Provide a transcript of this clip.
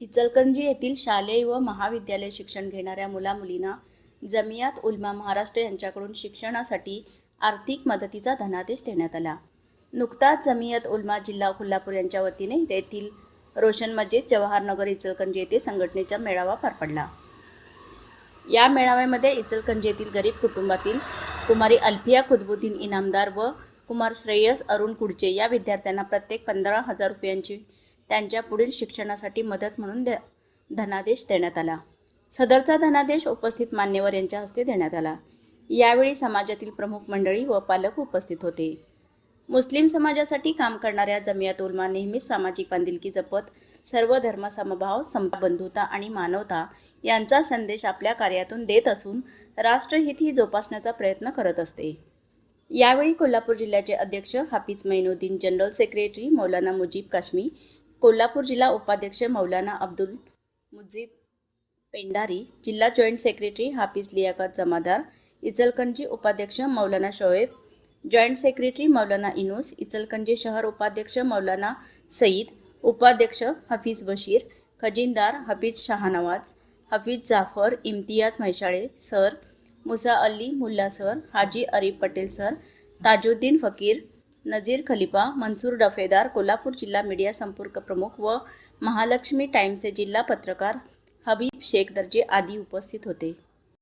इचलकरंजी येथील शालेय व महाविद्यालय शिक्षण घेणाऱ्या मुलामुलींना जमियात उल्मा महाराष्ट्र यांच्याकडून शिक्षणासाठी आर्थिक मदतीचा धनादेश देण्यात आला. नुकताच जमियत उल्मा जिल्हा कोल्हापूर यांच्या वतीने येथील रोशन मस्जिद जवाहरनगर इचलकरंजी येथे संघटनेचा मेळावा पार पडला. या मेळाव्यामध्ये इचलकंजी येथील गरीब कुटुंबातील कुमारी अल्फिया खुदबुद्दीन इनामदार व कुमार श्रेयस अरुण कुडचे या विद्यार्थ्यांना प्रत्येक पंधरा हजार रुपयांची त्यांच्या पुढील शिक्षणासाठी मदत म्हणून द धनादेश देण्यात आला. सदरचा धनादेश उपस्थित मान्यवर यांच्या हस्ते देण्यात आला. यावेळी समाजातील प्रमुख मंडळी व पालक उपस्थित होते. मुस्लिम समाजासाठी काम करणाऱ्या जमियात उलमा नेहमीच सामाजिक बांधिलकी जपत सर्व धर्म समभाव संबंधुता आणि मानवता यांचा संदेश आपल्या कार्यातून देत असून राष्ट्रहित ही जोपासण्याचा प्रयत्न करत असते. यावेळी कोल्हापूर जिल्ह्याचे अध्यक्ष हाफिज मैनुद्दीन जनरल सेक्रेटरी मौलाना मुजीब काश्मी कोल्हापूर जिल्हा उपाध्यक्ष मौलाना अब्दुल मुजीब पेंडारी जिल्हा जॉईंट सेक्रेटरी हाफिज लियाकत जमादार इचलकंजी उपाध्यक्ष मौलाना शोएब जॉईंट सेक्रेटरी मौलाना इनूस इचलकंजी शहर उपाध्यक्ष मौलाना सईद उपाध्यक्ष Hafeez Bashir खजिनदार Hafeez Shahnawaz Hafeez Jafar Imtiyaz Mhaishale sir Musa Ali Mulla sir Haji Arif Patel sir Tajuddin Fakir Nazir Khalifa Mansoor Dafedar Kolhapur जिल्हा मीडिया संपर्क प्रमुख व महालक्ष्मी टाईम्सचे जिल्हा पत्रकार हबीब शेख दर्जे आदी उपस्थित होते.